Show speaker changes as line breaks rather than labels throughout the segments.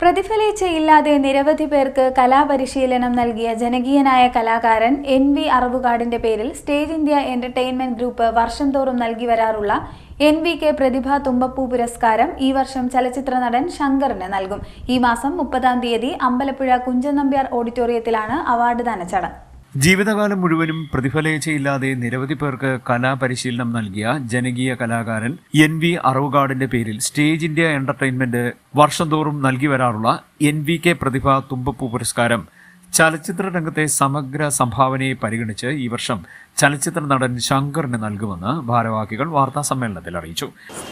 പ്രതിഫലേച്ഛയില്ലാതെ നിരവധി പേർക്ക് കലാപരിശീലനം നൽകിയ ജനകീയനായ കലാകാരൻ എൻ വി അറവുകാടിന്റെ പേരിൽ സ്റ്റേജ് ഇന്ത്യ എന്റർടൈൻമെന്റ് ഗ്രൂപ്പ് വർഷം തോറും നൽകി വരാറുള്ള എൻ വി കെ പ്രതിഭ തുമ്പപ്പൂ പുരസ്കാരം ഈ വർഷം ചലച്ചിത്ര നടൻ ശങ്കറിന് നൽകും. ഈ മാസം മുപ്പതാം തീയതി അമ്പലപ്പുഴ കുഞ്ചൻ നമ്പ്യാർ ഓഡിറ്റോറിയത്തിലാണ് അവാർഡ് ദാന ചടങ്ങ്
ജീവിതകാലം മുഴുവനും പ്രതിഫലേച്ഛയില്ലാതെ നിരവധി പേർക്ക് കലാപരിശീലനം നൽകിയ ജനകീയ കലാകാരൻ എൻ വി അറവുകാടിന്റെ പേരിൽ സ്റ്റേജ് ഇന്ത്യ എന്റർടൈൻമെന്റ് വർഷം തോറും നൽകി വരാറുള്ള എൻ വി കെ പ്രതിഭ തുമ്പപ്പൂ പുരസ്കാരം. ചലച്ചിത്ര രംഗത്തെ സമഗ്ര സംഭാവനയെ പരിഗണിച്ച് ഈ വർഷം ചലച്ചിത്ര നടൻ ശങ്കറിന് നൽകുമെന്ന് ഭാരവാഹികൾ വാർത്താ സമ്മേളനത്തിൽ അറിയിച്ചു.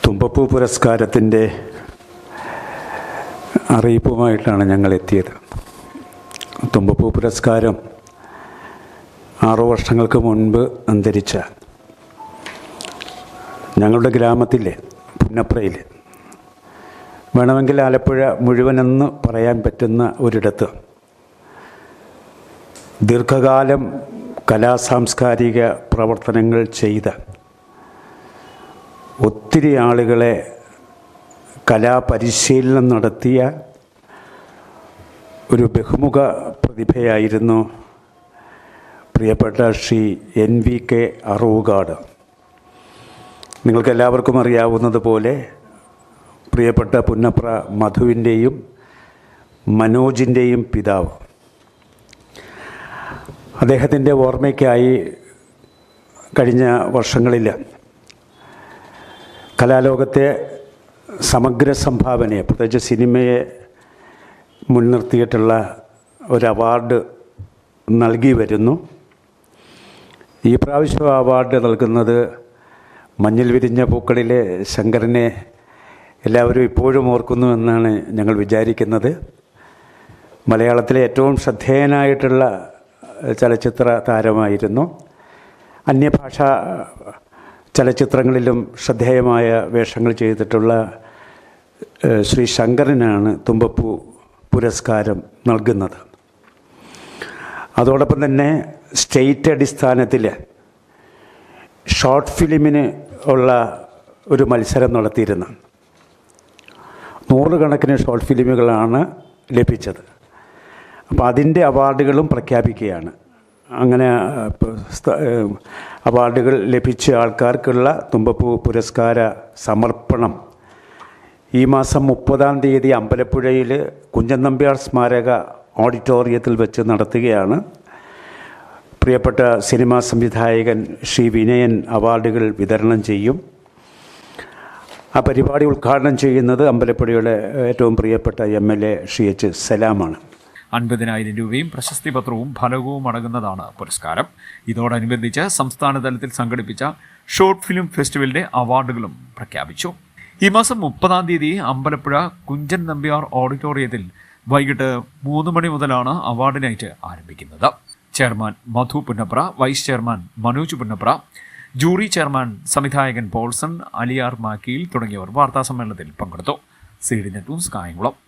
തുമ്പപ്പൂ പുരസ്കാരത്തിന്റെ അറിയിപ്പുമായിട്ടാണ് ഞങ്ങൾ എത്തിയത്. തുമ്പപ്പൂ പുരസ്കാരം ആറു വർഷങ്ങൾക്ക് മുൻപ് അന്തരിച്ച ഞങ്ങളുടെ ഗ്രാമത്തിലെ പുന്നപ്രയിൽ വേണമെങ്കിൽ ആലപ്പുഴ മുഴുവനെന്ന് പറയാൻ പറ്റുന്ന ഒരിടത്ത് ദീർഘകാലം കലാസാംസ്കാരിക പ്രവർത്തനങ്ങൾ ചെയ്ത ഒത്തിരി ആളുകളെ കലാപരിശീലനം നടത്തിയ ഒരു ബഹുമുഖ പ്രതിഭയായിരുന്നു പ്രിയപ്പെട്ട Shri N V K Aravukad നിങ്ങൾക്കെല്ലാവർക്കും അറിയാവുന്നതുപോലെ പ്രിയപ്പെട്ട പുന്നപ്ര മധുവിന്റെയും മനോജിന്റെയും പിതാവ്. അദ്ദേഹത്തിന്റെ ഓർമ്മയ്ക്കായി കഴിഞ്ഞ വർഷങ്ങളിൽ കലാലോകത്തെ സമഗ്ര സംഭാവനയെ പ്രത്യേകിച്ച് സിനിമയെ മുൻനിർത്തിയിട്ടുള്ള ഒരു അവാർഡ് നൽകി വരുന്നു. ഈ പ്രാവശ്യം അവാർഡ് നൽകുന്നത് മഞ്ഞിൽ വിരിഞ്ഞ പൂക്കളിലെ ശങ്കരനെ എല്ലാവരും ഇപ്പോഴും ഓർക്കുന്നു എന്നാണ് ഞങ്ങൾ വിചാരിക്കുന്നത്. മലയാളത്തിലെ ഏറ്റവും ശ്രദ്ധേയനായിട്ടുള്ള ചലച്ചിത്ര താരമായിരുന്നു. അന്യഭാഷ ചലച്ചിത്രങ്ങളിലും ശ്രദ്ധേയമായ വേഷങ്ങൾ ചെയ്തിട്ടുള്ള ശ്രീ ശങ്കരനാണ് തുമ്പപ്പൂ പുരസ്കാരം നൽകുന്നത്. അതോടൊപ്പം തന്നെ സ്റ്റേറ്റ് അടിസ്ഥാനത്തിൽ ഷോർട്ട് ഫിലിമിന് ഉള്ള ഒരു മത്സരം നടത്തിയിരുന്നു. നൂറുകണക്കിന് ഷോർട്ട് ഫിലിമുകളാണ് ലഭിച്ചത്. അപ്പോൾ അതിന്റെ അവാർഡുകളും പ്രഖ്യാപിക്കുകയാണ്. അങ്ങനെ അവാർഡുകൾ ലഭിച്ച ആൾക്കാർക്കുള്ള തുമ്പപ്പൂ പുരസ്കാര സമർപ്പണം. ഈ മാസം മുപ്പതാം തീയതി അമ്പലപ്പുഴയിൽ കുഞ്ചൻ നമ്പ്യാർ സ്മാരക ഓഡിറ്റോറിയത്തിൽ വെച്ച് നടത്തുകയാണ്. പ്രിയപ്പെട്ട സിനിമാ സംവിധായകൻ ശ്രീ വിനയൻ അവാർഡുകൾ വിതരണം ചെയ്യും. ആ പരിപാടി ഉദ്ഘാടനം ചെയ്യുന്നത് അമ്പലപ്പുഴയുടെ ഏറ്റവും പ്രിയപ്പെട്ട M L A Shri H സലാമാണ്.
അൻപതിനായിരം രൂപയും പ്രശസ്തി പത്രവും ഫലകവും അടങ്ങുന്നതാണ് പുരസ്കാരം. ഇതോടനുബന്ധിച്ച് സംസ്ഥാന തലത്തിൽ സംഘടിപ്പിച്ച ഷോർട്ട് ഫിലിം ഫെസ്റ്റിവലിന്റെ അവാർഡുകളും പ്രഖ്യാപിച്ചു. ഈ മാസം മുപ്പതാം തീയതി അമ്പലപ്പുഴ കുഞ്ചൻ നമ്പ്യാർ ഓഡിറ്റോറിയത്തിൽ വൈകിട്ട് മൂന്ന് മണി മുതലാണ് അവാർഡ് നൈറ്റ് ആരംഭിക്കുന്നത്. Chairman Madhu Punnapra vice chairman Manoj Punnapra jury chairman സംവിധായകൻ പോൾസൺ അലിയാർ മാക്കിയിൽ തുടങ്ങിയവർ വാർത്താസമ്മേളനത്തിൽ പങ്കെടുത്തു. C D net news Kayamkulam.